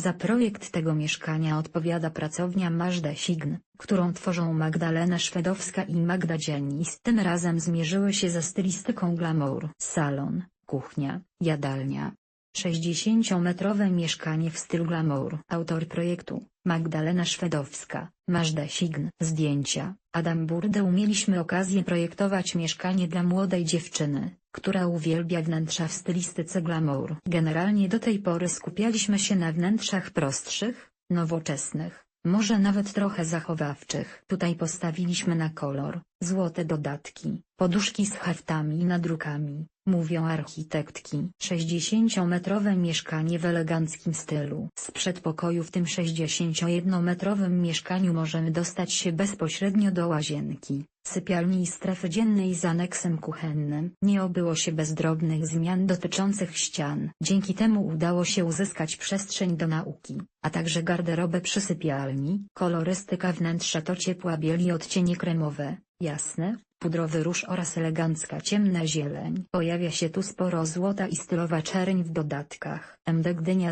Za projekt tego mieszkania odpowiada pracownia Magda Sign, którą tworzą Magdalena Szwedowska i Magda Dzianis. Tym razem zmierzyły się ze stylistyką glamour. Salon, kuchnia, jadalnia. 60-metrowe mieszkanie w stylu glamour. Autor projektu, Magdalena Szwedowska, Magda Sign. Zdjęcia, Adam Burdeł Mieliśmy okazję projektować mieszkanie dla młodej dziewczyny, która uwielbia wnętrza w stylistyce glamour. Generalnie do tej pory skupialiśmy się na wnętrzach prostszych, nowoczesnych, może nawet trochę zachowawczych. Tutaj postawiliśmy na kolor, złote dodatki, poduszki z haftami i nadrukami, mówią architektki. 60-metrowe mieszkanie w eleganckim stylu. Z przedpokoju w tym 61-metrowym mieszkaniu możemy dostać się bezpośrednio do łazienki, sypialni i strefy dziennej z aneksem kuchennym. Nie obyło się bez drobnych zmian dotyczących ścian. Dzięki temu udało się uzyskać przestrzeń do nauki, a także garderobę przy sypialni. Kolorystyka wnętrza to ciepła biel i odcienie kremowe, jasne, pudrowy róż oraz elegancka ciemna zieleń. Pojawia się tu sporo złota i stylowa czerń w dodatkach. MD Gdynia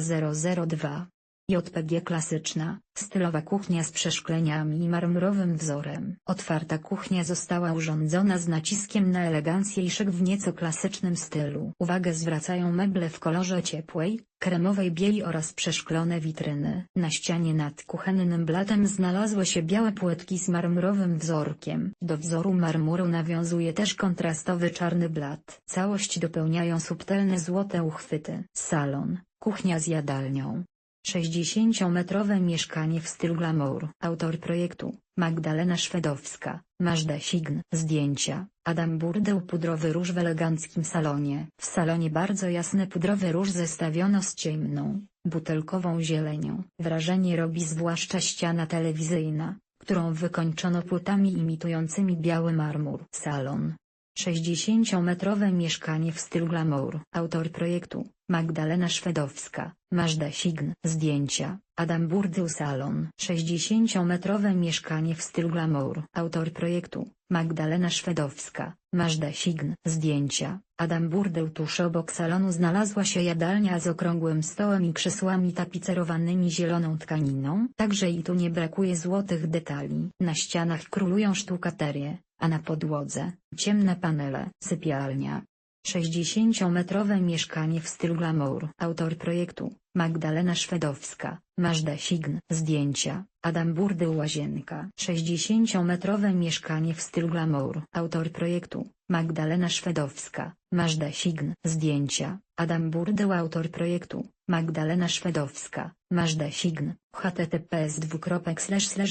002. JPG klasyczna, stylowa kuchnia z przeszkleniami i marmurowym wzorem. Otwarta kuchnia została urządzona z naciskiem na elegancję i szyk w nieco klasycznym stylu. Uwagę zwracają meble w kolorze ciepłej, kremowej bieli oraz przeszklone witryny. Na ścianie nad kuchennym blatem znalazły się białe płytki z marmurowym wzorkiem. Do wzoru marmuru nawiązuje też kontrastowy czarny blat. Całość dopełniają subtelne złote uchwyty. Salon, kuchnia z jadalnią. 60-metrowe mieszkanie w stylu glamour. Autor projektu, Magdalena Szwedowska, Magda Sign. Zdjęcia, Adam Burdeł Pudrowy róż w eleganckim salonie. W salonie bardzo jasny pudrowy róż zestawiono z ciemną, butelkową zielenią. Wrażenie robi zwłaszcza ściana telewizyjna, którą wykończono płytami imitującymi biały marmur. Salon. 60-metrowe mieszkanie w stylu glamour. Autor projektu, Magdalena Szwedowska, Magda Sign. Zdjęcia, Adam Burdył Salon. 60-metrowe mieszkanie w stylu glamour. Autor projektu, Magdalena Szwedowska, Magda Sign. Zdjęcia, Adam Burdył Tuż obok salonu znalazła się jadalnia z okrągłym stołem i krzesłami tapicerowanymi zieloną tkaniną. Także i tu nie brakuje złotych detali. Na ścianach królują sztukaterie, a na podłodze, ciemne panele. Sypialnia. 60-metrowe mieszkanie w stylu glamour. Autor projektu, Magdalena Szwedowska, Magda Sign. Zdjęcia, Adam Burdy Łazienka. 60-metrowe mieszkanie w stylu glamour. Autor projektu, Magdalena Szwedowska, Magda Sign. Zdjęcia, Adam Burdy Autor projektu, Magdalena Szwedowska, Magda Sign. https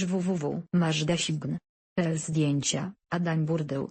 www. PL zdjęcia, Adam Burdył.